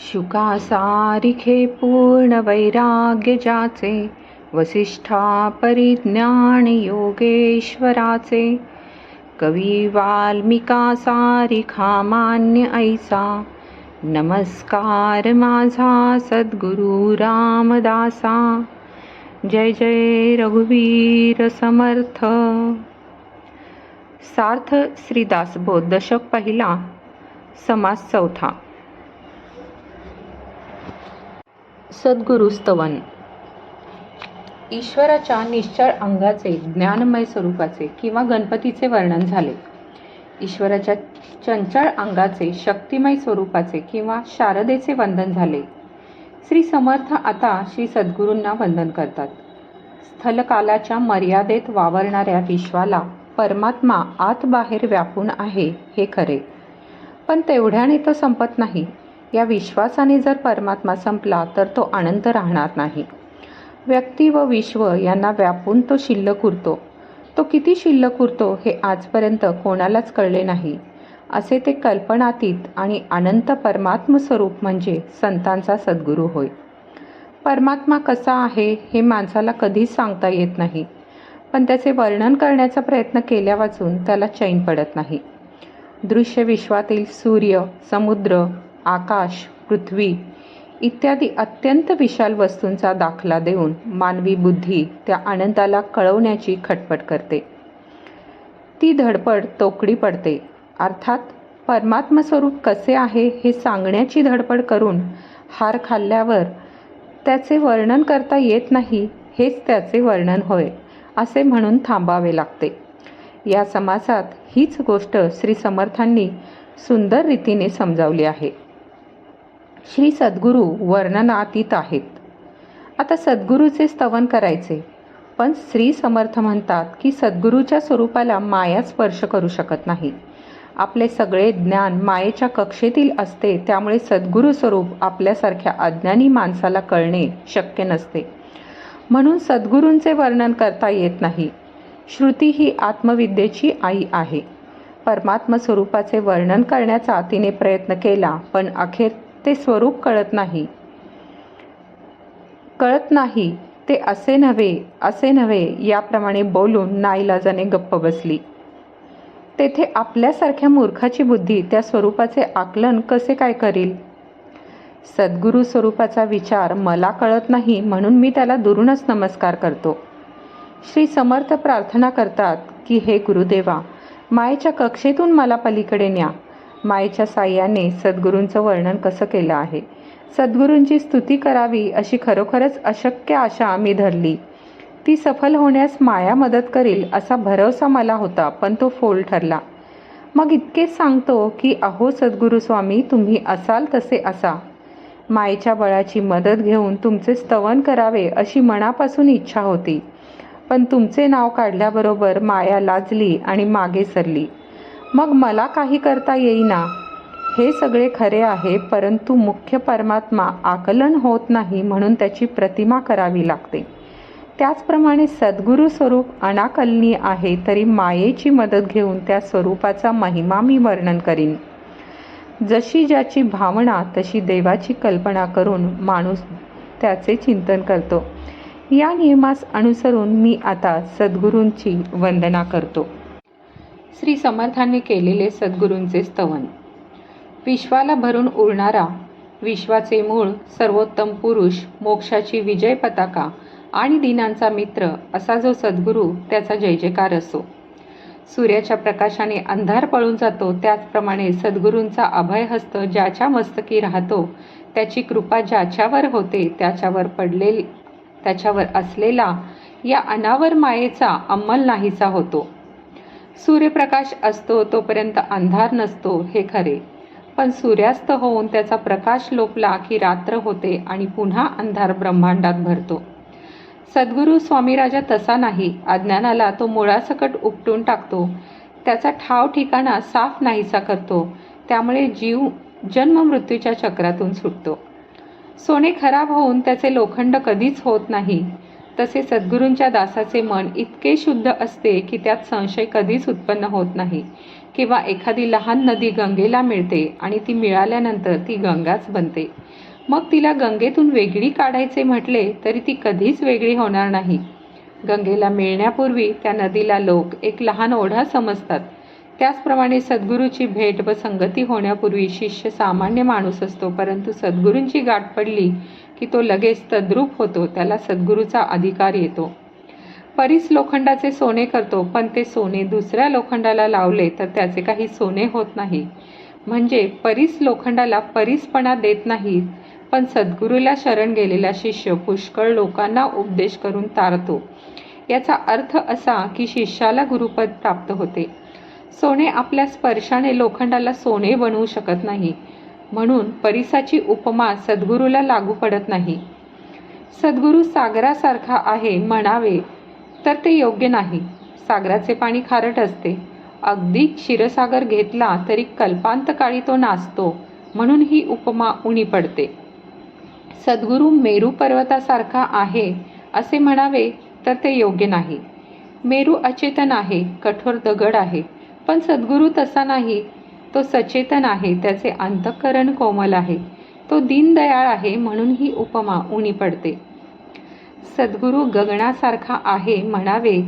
शुका सारिखे पूर्ण वैराग्य ज्याचे वसिष्ठा परिज्ञान योगेश्वराचे कवी वाल्मिका सारिखा मान्य ऐसा नमस्कार माझा सद्गुरु रामदासा जय जय रघुवीर समर्थ सार्थ श्रीदासबोध दशक पहिला समास चौथा। सद्गुरुस्तवन ईश्वराच्या निश्चळ अंगाचे ज्ञानमय स्वरूपाचे किंवा गणपतीचे वर्णन झाले. ईश्वराच्या चंचळ अंगाचे शक्तिमय स्वरूपाचे किंवा शारदेचे वंदन झाले. श्री समर्थ आता श्री सद्गुरूंना वंदन करतात. स्थलकालाच्या मर्यादेत वावरणाऱ्या विश्वाला परमात्मा आत बाहेर व्यापून आहे हे खरे. पण तेवढ्याने तो संपत नाही. या विश्वासाने जर परमात्मा संपला तर तो अनंत राहणार नाही. व्यक्ती व विश्व यांना व्यापून तो शिल्लक उरतो. तो किती शिल्लक उरतो हे आजपर्यंत कोणालाच कळले नाही. असे ते कल्पनातीत आणि अनंत परमात्म स्वरूप म्हणजे संतांचा सद्गुरू होय. परमात्मा कसा आहे हे माणसाला कधीच सांगता येत नाही. पण त्याचे वर्णन करण्याचा प्रयत्न केल्या वाचून त्याला चैन पडत नाही. दृश्य विश्वातील सूर्य समुद्र आकाश पृथ्वी इत्यादी अत्यंत विशाल वस्तूंचा दाखला देऊन मानवी बुद्धी त्या आनंदाला कळवण्याची खटपट करते. ती धडपड तोकडी पडते. अर्थात परमात्मस्वरूप कसे आहे हे सांगण्याची धडपड करून हार खाल्ल्यावर त्याचे वर्णन करता येत नाही हेच त्याचे वर्णन होय असे म्हणून थांबावे लागते. या समासात हीच गोष्ट श्री समर्थांनी सुंदर रीतीने समजावली आहे. श्री सद्गुरू वर्णनातीत आहेत. आता सद्गुरूचे स्तवन करायचे. पण श्री समर्थ म्हणतात की सद्गुरूच्या स्वरूपाला माया स्पर्श करू शकत नाही. आपले सगळे ज्ञान मायेच्या कक्षेतील असते त्यामुळे सद्गुरू स्वरूप आपल्यासारख्या अज्ञानी माणसाला कळणे शक्य नसते. म्हणून सद्गुरूंचे वर्णन करता येत नाही. श्रुती ही आत्मविद्येची आई आहे. परमात्म स्वरूपाचे वर्णन करण्याचा तिने प्रयत्न केला पण अखेर ते स्वरूप कळत नाही. कळत नाही ते असे नव्हे असे नव्हे याप्रमाणे बोलून नाईलाजाने गप्प बसली. तेथे आपल्यासारख्या मूर्खाची बुद्धी त्या स्वरूपाचे आकलन कसे काय करील? सद्गुरू स्वरूपाचा विचार मला कळत नाही म्हणून मी त्याला दुरूनच नमस्कार करतो. श्री समर्थ प्रार्थना करतात की हे गुरुदेवा मायेच्या कक्षेतून मला पलीकडे न्या. मायेच्या साह्याने सद्गुरूंचं वर्णन कसं केलं आहे? सद्गुरूंची स्तुती करावी अशी खरोखरच अशक्य आशा मी धरली. ती सफल होण्यास माया मदत करील असा भरवसा मला होता पण तो फोल ठरला. मग इतकेच सांगतो की अहो सद्गुरू स्वामी तुम्ही असाल तसे असा. मायेच्या बळाची मदत घेऊन तुमचे स्तवन करावे अशी मनापासून इच्छा होती. पण तुमचे नाव काढल्याबरोबर माया लाजली आणि मागे सरली. मग मला काही करता येईना. हे सगळे खरे आहे परंतु मुख्य परमात्मा आकलन होत नाही म्हणून त्याची प्रतिमा करावी लागते. त्याचप्रमाणे सद्गुरू स्वरूप अनाकलनीय आहे तरी मायेची मदत घेऊन त्या स्वरूपाचा महिमा मी वर्णन करीन. जशी ज्याची भावना तशी देवाची कल्पना करून माणूस त्याचे चिंतन करतो. या नियमास अनुसरून मी आता सद्गुरूंची वंदना करतो. श्री समर्थांनी केलेले सद्गुरूंचे स्तवन. विश्वाला भरून उरणारा विश्वाचे मूळ सर्वोत्तम पुरुष मोक्षाची विजय पताका आणि दिनांचा मित्र असा जो सद्गुरू त्याचा जय जयकार असो. सूर्याच्या प्रकाशाने अंधार पळून जातो त्याचप्रमाणे सद्गुरूंचा अभयहस्त ज्याच्या मस्तकी राहतो त्याची कृपा ज्याच्यावर होते त्याच्यावर पडले त्याच्यावर असलेला या अनावर मायेचा अंमल नाहीसा होतो. सूर्यप्रकाश असतो तोपर्यंत अंधार नसतो हे खरे. पण सूर्यास्त होऊन त्याचा प्रकाश लोपला की रात्र होते आणि पुन्हा अंधार ब्रह्मांडात भरतो. सद्गुरू स्वामीराजा तसा नाही. अज्ञानाला तो मुळासकट उपटून टाकतो. त्याचा ठाव ठिकाणा साफ नाहीसा करतो. त्यामुळे जीव जन्म मृत्यूच्या चक्रातून सुटतो. सोने खराब होऊन त्याचे लोखंड कधीच होत नाही. तसे सद्गुरूंच्या दासाचे मन इतके शुद्ध असते की त्यात संशय कधीच उत्पन्न होत नाही. किंवा एखादी लहान नदी गंगेला मिळते आणि ती मिळाल्यानंतर ती गंगाच बनते. मग तिला गंगेतून वेगळी काढायचे म्हटले तरी ती कधीच वेगळी होणार नाही. गंगेला मिळण्यापूर्वी त्या नदीला लोक एक लहान ओढा समजतात. त्याचप्रमाणे सद्गुरूची भेट व संगती होण्यापूर्वी शिष्य सामान्य माणूस असतो परंतु सद्गुरूंची गाठ पडली की तो लगेच तद्रूप होतो त्याला सद्गुरूचा अधिकार येतो. परीस लोखंडाचे सोने करतो पण ते सोने दुसऱ्या लोखंडाला लावले तर त्याचे काही सोने होत नाही. म्हणजे परीस लोखंडाला परीसपणा देत नाहीत पण सद्गुरूला शरण गेलेला शिष्य पुष्कळ लोकांना उपदेश करून तारतो. याचा अर्थ असा की शिष्याला गुरुपद प्राप्त होते. सोने आपल्या स्पर्शाने लोखंडाला सोने बनवू शकत नाही म्हणून परिसाची उपमा सद्गुरूला लागू पडत नाही. सद्गुरू सागरासारखा आहे म्हणावे तर ते योग्य नाही. सागराचे पाणी खारट असते. अगदी क्षीरसागर घेतला तरी कल्पांतकाळी तो नाचतो म्हणून ही उपमा उणी पडते. सद्गुरू मेरू पर्वतासारखा आहे असे म्हणावे तर ते योग्य नाही. मेरू अचेतन आहे कठोर दगड आहे पण सद्गुरू तसा नाही तो सचेतन आहे त्याचे अंतःकरण कोमल आहे. तो दीनदयाळ आहे म्हणून ही उपमा उणी पडते. सद्गुरू गगनासारखा आहे म्हणावे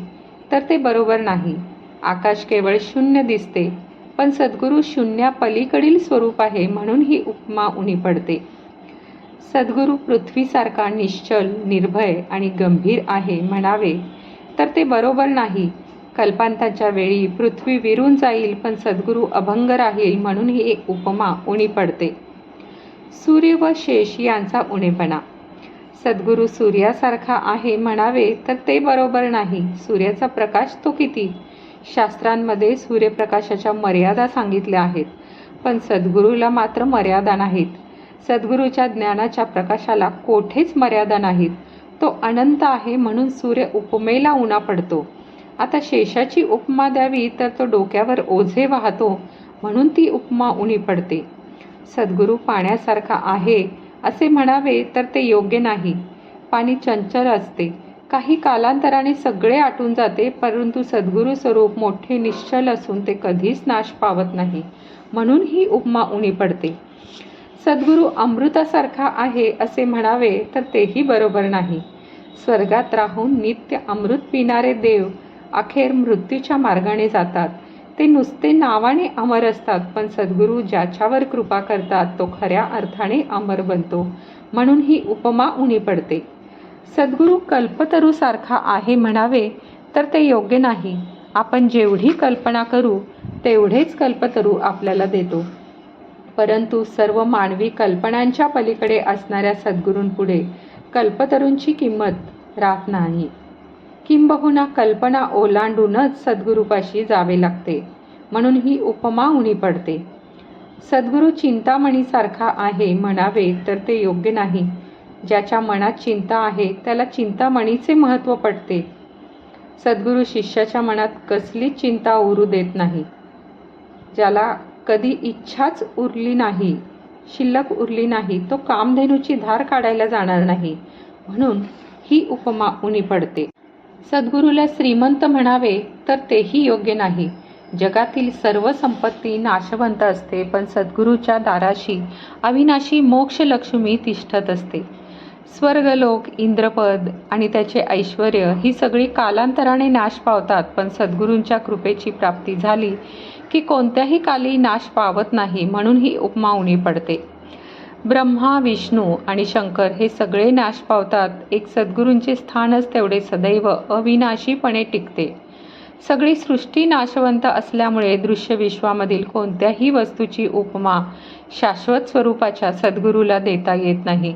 तर ते बरोबर नाही. आकाश केवळ शून्य दिसते पण सद्गुरू शून्या पलीकडील स्वरूप आहे म्हणून ही उपमा उणी पडते. सद्गुरू पृथ्वीसारखा निश्चल निर्भय आणि गंभीर आहे म्हणावे तर ते बरोबर नाही. कल्पांताच्या वेळी पृथ्वी विरून जाईल पण सद्गुरू अभंग राहील म्हणून ही एक उपमा उणी पडते. सूर्य व शेष यांचा उणेपणा. सद्गुरू सूर्यासारखा आहे म्हणावे तर ते बरोबर नाही. सूर्याचा प्रकाश तो किती? शास्त्रांमध्ये सूर्यप्रकाशाच्या मर्यादा सांगितल्या आहेत पण सद्गुरूला मात्र मर्यादा नाहीत. सद्गुरूच्या ज्ञानाच्या प्रकाशाला कोठेच मर्यादा नाहीत. तो अनंत आहे म्हणून सूर्य उपमेला उणा पडतो. आता शेषाची उपमा द्यावी तर तो डोक्यावर ओझे वाहतो म्हणून ती उपमा उणी पडते. सद्गुरू पाण्यासारखा आहे असे म्हणावे तर ते योग्य नाही. पाणी चंचल असते. काही कालांतराने सगळे आटून जाते परंतु सद्गुरू स्वरूप मोठे निश्चल असून ते कधीच नाश पावत नाही म्हणून ही उपमा उणी पडते. सद्गुरू अमृतासारखा आहे असे म्हणावे तर तेही बरोबर नाही. स्वर्गात राहून नित्य अमृत पिणारे देव अखेर मृत्यूच्या मार्गाने जातात. ते नुसते नावाने अमर असतात पण सद्गुरू ज्याच्यावर कृपा करतात तो खऱ्या अर्थाने अमर बनतो. म्हणून ही उपमा उणी पडते. सद्गुरू कल्पतरूसारखा आहे म्हणावे तर ते योग्य नाही. आपण जेवढी कल्पना करू तेवढेच कल्पतरू आपल्याला देतो. परंतु सर्व मानवी कल्पनांच्या पलीकडे असणाऱ्या सद्गुरूंपुढे कल्पतरूंची किंमत राहत नाही. किंबहुना कल्पना ओलांडूनच सद्गुरूपाशी जावे लागते. म्हणून ही उपमा उणी पडते. सद्गुरू चिंतामणीसारखा आहे म्हणावे तर ते योग्य नाही. ज्याच्या मनात चिंता आहे त्याला चिंतामणीचे महत्त्व पडते सद्गुरू शिष्याच्या मनात कसलीच चिंता उरू देत नाही. ज्याला कधी इच्छाच उरली नाही शिल्लक उरली नाही तो कामधेनूची धार काढायला जाणार नाही. म्हणून ही उपमा उणी पडते. सद्गुरूला श्रीमंत म्हणावे तर तेही योग्य नाही. जगातील सर्व संपत्ती नाशवंत असते पण सद्गुरूच्या दाराशी अविनाशी मोक्षलक्ष्मी तिष्ठत असते. स्वर्गलोक इंद्रपद आणि त्याचे ऐश्वर ही सगळी कालांतराने नाश पावतात पण सद्गुरूंच्या कृपेची प्राप्ती झाली की कोणत्याही काली नाश पावत नाही म्हणून ही उपमा उणी पडते. ब्रह्मा विष्णू आणि शंकर हे सगळे नाश पावतात. एक सद्गुरूंचे स्थानच तेवढे सदैव अविनाशीपणे टिकते. सगळी सृष्टी नाशवंत असल्यामुळे दृश्य विश्वामधील कोणत्याही वस्तूची उपमा शाश्वत स्वरूपाच्या सद्गुरूला देता येत नाही.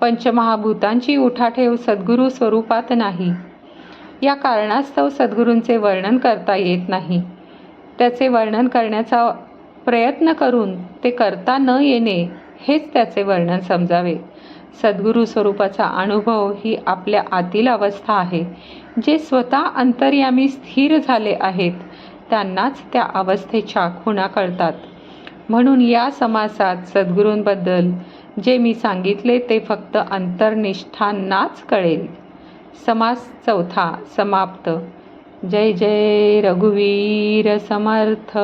पंचमहाभूतांची उठाठेव सद्गुरू स्वरूपात नाही. या कारणास्तव सद्गुरूंचे वर्णन करता येत नाही. त्याचे वर्णन करण्याचा प्रयत्न करून ते करता न येणे हेच त्याचे वर्णन समजावे. सद्गुरू स्वरूपाचा अनुभव ही आपल्या आतील अवस्था आहे. जे स्वतः अंतर्यामी स्थिर झाले आहेत त्यांनाच त्या अवस्थेच्या खुणा कळतात. म्हणून या समासात सद्गुरूंबद्दल जे मी सांगितले ते फक्त अंतर्निष्ठांनाच कळेल. समास चौथा समाप्त. जय जय रघुवीर समर्थ.